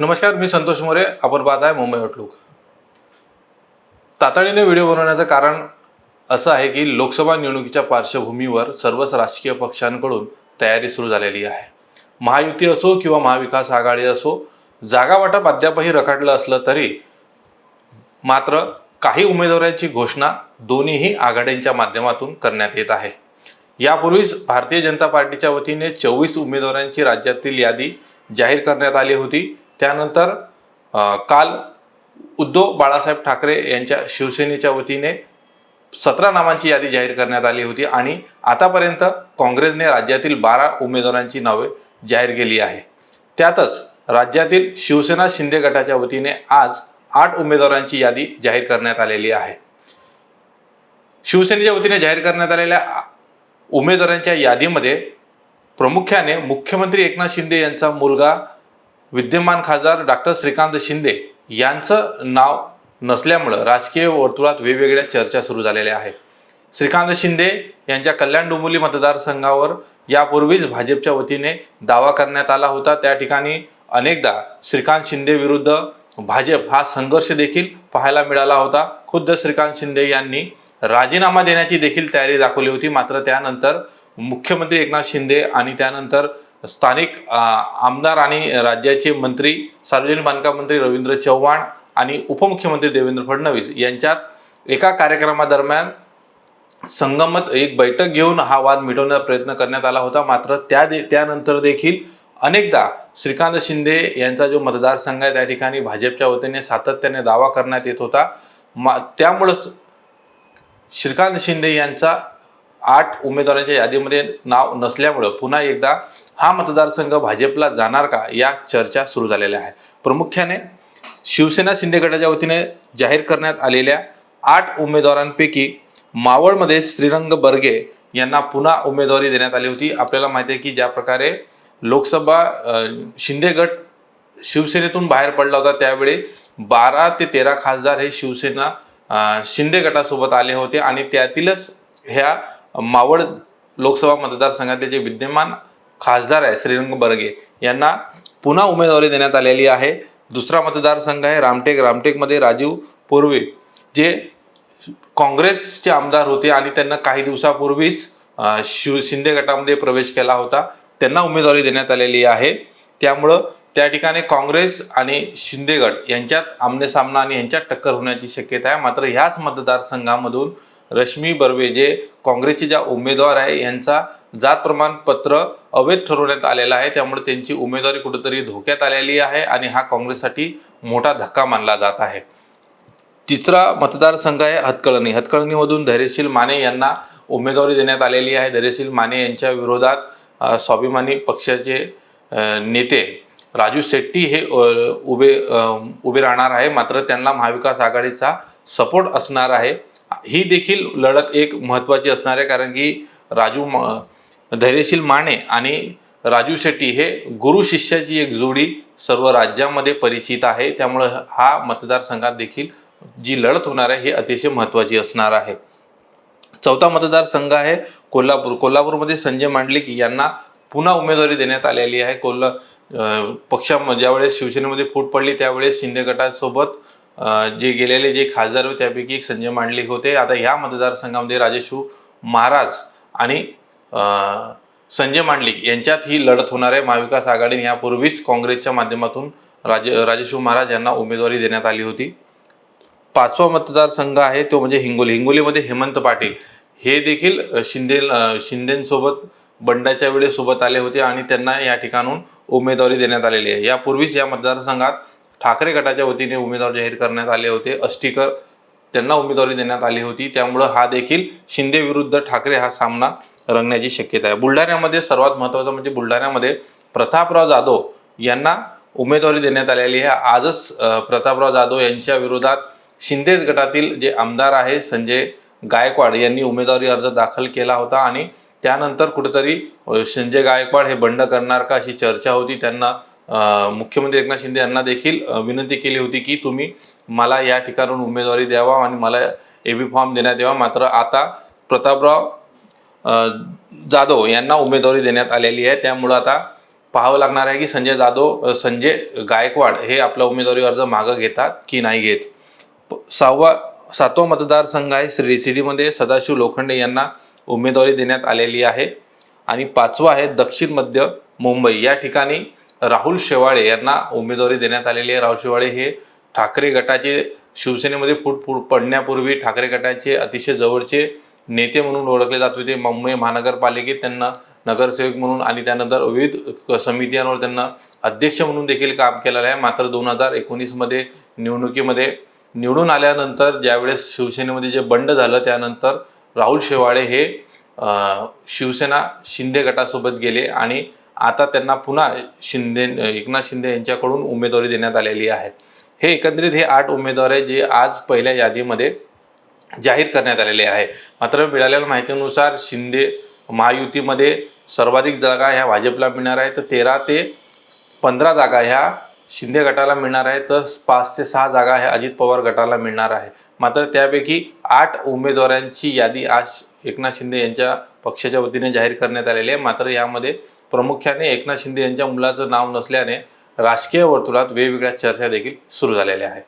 नमस्कार मी संतोष मोरे. आपण पाहत आहे मुंबई आउटलुक तातडीने व्हिडिओ बनवण्याचं कारण असं आहे की लोकसभा निवडणुकीच्या पार्श्वभूमीवर सर्वच राजकीय पक्षांकडून तयारी सुरू झालेली आहे. महायुती असो किंवा महाविकास आघाडी असो जागा वाटप अद्यापही रखडलं असलं तरी मात्र काही उमेदवारांची घोषणा दोन्हीही आघाड्यांच्या माध्यमातून करण्यात येत आहे. यापूर्वीच भारतीय जनता पार्टीच्या वतीने चोवीस उमेदवारांची राज्यातील यादी जाहीर करण्यात आली होती. त्यानंतर काल उद्धव बाळासाहेब ठाकरे यांच्या शिवसेनेच्या वतीने सतरा नावांची यादी जाहीर करण्यात आली होती आणि आतापर्यंत काँग्रेसने राज्यातील बारा उमेदवारांची नावे जाहीर केली आहे. त्यातच राज्यातील शिवसेना शिंदे गटाच्या वतीने आज आठ उमेदवारांची यादी जाहीर करण्यात आलेली आहे. शिवसेनेच्या वतीने जाहीर करण्यात आलेल्या उमेदवारांच्या यादीमध्ये प्रामुख्याने मुख्यमंत्री एकनाथ शिंदे यांचा मुलगा विद्यमान खासदार डॉक्टर श्रीकांत शिंदे यांचं नाव नसल्यामुळं राजकीय वर्तुळात वेगवेगळ्या चर्चा सुरू झालेल्या आहेत. श्रीकांत शिंदे यांच्या कल्याण डोंबिवली मतदारसंघावर यापूर्वीच भाजपच्या वतीने दावा करण्यात आला होता. त्या ठिकाणी अनेकदा श्रीकांत शिंदे विरुद्ध भाजप हा संघर्ष देखील पाहायला मिळाला होता. खुद्द श्रीकांत शिंदे यांनी राजीनामा देण्याची देखील तयारी दाखवली होती. मात्र त्यानंतर मुख्यमंत्री एकनाथ शिंदे आणि त्यानंतर स्थानिक आमदार आणि राज्याचे मंत्री सार्वजनिक बांधकाम मंत्री रवींद्र चव्हाण आणि उपमुख्यमंत्री देवेंद्र फडणवीस यांच्यात एका कार्यक्रमादरम्यान संगमत एक बैठक घेऊन हा वाद मिटवण्याचा प्रयत्न करण्यात आला होता. मात्र त्या दे त्यानंतर देखील अनेकदा श्रीकांत शिंदे यांचा जो मतदारसंघ आहे त्या ठिकाणी भाजपच्या वतीने सातत्याने दावा करण्यात येत होता. मा त्यामुळं श्रीकांत शिंदे यांचा आठ उमेदवारांच्या यादीमध्ये नाव नसल्यामुळं पुन्हा एकदा हा मतदारसंघ भाजपला जाणार का या चर्चा सुरू झालेल्या आहेत. प्रामुख्याने शिवसेना शिंदे गटाच्या वतीने जाहीर करण्यात आलेल्या आठ उमेदवारांपैकी मावळमध्ये श्रीरंग बर्गे यांना पुन्हा उमेदवारी देण्यात आली होती. आपल्याला माहिती आहे की ज्या प्रकारे लोकसभा शिंदे गट शिवसेनेतून बाहेर पडला होता त्यावेळी बारा ते तेरा खासदार हे शिवसेना शिंदे गटासोबत आले होते आणि त्यातीलच ह्या मावळ लोकसभा मतदारसंघातले जे विद्यमान खासदार आहे श्रीरंग बर्गे. यांना पुन्हा उमेदवारी देण्यात आलेली आहे. दुसरा मतदारसंघ आहे रामटेक. रामटेकमध्ये राजीव पूर्वे जे काँग्रेसचे आमदार होते आणि त्यांना काही दिवसापूर्वीच शिव शिंदे गटामध्ये प्रवेश केला होता. त्यांना उमेदवारी देण्यात आलेली आहे. त्यामुळं त्या ठिकाणी काँग्रेस आणि शिंदे गट यांच्यात आमने सामना आणि यांच्यात टक्कर होण्याची शक्यता आहे. मात्र ह्याच मतदारसंघामधून रश्मी बर्वे जे काँग्रेसचे ज्या उमेदवार आहे यांचा जात प्रमाणपत्र अवैध ठरवण्यात आलेलं आहे. त्यामुळे त्यांची उमेदवारी कुठेतरी धोक्यात आलेली आहे आणि हा काँग्रेससाठी मोठा धक्का मानला जात आहे. तिसरा मतदारसंघ आहे हतकळणी हतकळणीमधून धैर्यशील माने यांना उमेदवारी देण्यात आलेली आहे. धैर्यशील माने यांच्या विरोधात स्वाभिमानी पक्षाचे नेते राजू शेट्टी हे उभे उभे राहणार आहे. मात्र त्यांना महाविकास आघाडीचा सपोर्ट असणार आहे. ही देखील लढत एक महत्त्वाची असणार आहे. कारण की राजू म- धैर्यशील माने आणि राजू शेट्टी हे गुरु शिष्याची एक जोडी सर्व राज्यामध्ये परिचित आहे. त्यामुळं हा मतदारसंघात देखील जी लढत होणार आहे ही अतिशय महत्त्वाची असणार आहे. चौथा मतदारसंघ आहे कोल्हापूर. कोल्हापूरमध्ये संजय मांडलिक यांना पुन्हा उमेदवारी देण्यात आलेली आहे. कोल्हा अं, ज्यावेळेस शिवसेनेमध्ये फूट पडली त्यावेळेस शिंदे गटासोबत जे गेलेले जे खासदार होते त्यापैकी एक संजय मांडलिक होते. आता ह्या मतदारसंघामध्ये राजेशू महाराज आणि संजय मांडलिक यांच्यात ही लढत होणार आहे. महाविकास आघाडीने यापूर्वीच काँग्रेसच्या माध्यमातून राजे राजेशिव महाराज यांना उमेदवारी देण्यात आली होती. पाचवा मतदारसंघ आहे तो म्हणजे हिंगोली. हिंगोलीमध्ये हेमंत पाटील हे देखील शिंदे शिंदेसोबत बंडाच्या वेळेस सोबत आले होते आणि त्यांना या ठिकाणून उमेदवारी देण्यात आलेली आहे. यापूर्वीच या मतदारसंघात ठाकरे गटाच्या वतीने उमेदवार जाहीर करण्यात आले होते. अष्टीकर त्यांना उमेदवारी देण्यात आली होती. त्यामुळं हा देखील शिंदे विरुद्ध ठाकरे हा सामना रंगण्याची शक्यता आहे. बुलढाण्यामध्ये सर्वात महत्त्वाचं म्हणजे बुलढाण्यामध्ये प्रतापराव जाधव यांना उमेदवारी देण्यात आलेली आहे. आजच प्रतापराव जाधव यांच्या विरोधात शिंदेच गटातील जे आमदार आहे संजय गायकवाड यांनी उमेदवारी अर्ज दाखल केला होता आणि त्यानंतर कुठेतरी संजय गायकवाड हे बंड करणार का अशी चर्चा होती. त्यांना मुख्यमंत्री एकनाथ शिंदे यांना देखील विनंती केली होती की तुम्ही मला या ठिकाणून उमेदवारी द्यावा आणि मला ए बी फॉर्म देण्यात यावा. मात्र आता प्रतापराव जाधव यांना उमेदवारी देण्यात आलेली आहे. त्यामुळं आता पाहावं लागणार आहे की संजय जाधव संजय गायकवाड हे आपला उमेदवारी अर्ज मागं घेतात की नाही घेत. सहावा सातवा मतदारसंघ आहे. श्री सिडीमध्ये सदाशिव लोखंडे यांना उमेदवारी देण्यात आलेली आहे. आणि पाचवा आहे दक्षिण मध्य मुंबई. या ठिकाणी राहुल शेवाळे यांना उमेदवारी देण्यात आलेली आहे. राहुल शेवाळे हे ठाकरे गटाचे शिवसेनेमध्ये फूट फूट पडण्यापूर्वी ठाकरे गटाचे अतिशय जवळचे नेते म्हणून ओळखले जात होते. मुंबई महानगरपालिकेत त्यांना नगरसेवक म्हणून आणि त्यानंतर विविध समित्यांवर त्यांना अध्यक्ष म्हणून देखील काम केलेलं आहे. मात्र दोन हजार एकोणीसमध्ये निवडणुकीमध्ये निवडून आल्यानंतर ज्यावेळेस शिवसेनेमध्ये जे बंड झालं त्यानंतर राहुल शेवाळे हे शिवसेना शिंदे गटासोबत गेले आणि आता त्यांना पुन्हा शिंदे एकनाथ शिंदे यांच्याकडून उमेदवारी देण्यात आलेली आहे. हे एकंदरीत हे आठ उमेदवार आहे जे आज पहिल्या यादीमध्ये जाहीर करण्यात आलेले आहे. मात्र मिळालेल्या माहितीनुसार शिंदे महायुतीमध्ये सर्वाधिक जागा ह्या भाजपला मिळणार आहे तर तेरा ते पंधरा जागा ह्या शिंदे गटाला मिळणार आहे तर पाच ते सहा जागा ह्या अजित पवार गटाला मिळणार आहे. मात्र त्यापैकी आठ उमेदवारांची यादी आज एकनाथ शिंदे यांच्या पक्षाच्या वतीने जाहीर करण्यात आलेली आहे. मात्र यामध्ये प्रामुख्याने एकनाथ शिंदे यांच्या मुलाचं नाव नसल्याने राजकीय वर्तुळात वेगवेगळ्या चर्चा देखील सुरू झालेल्या आहेत.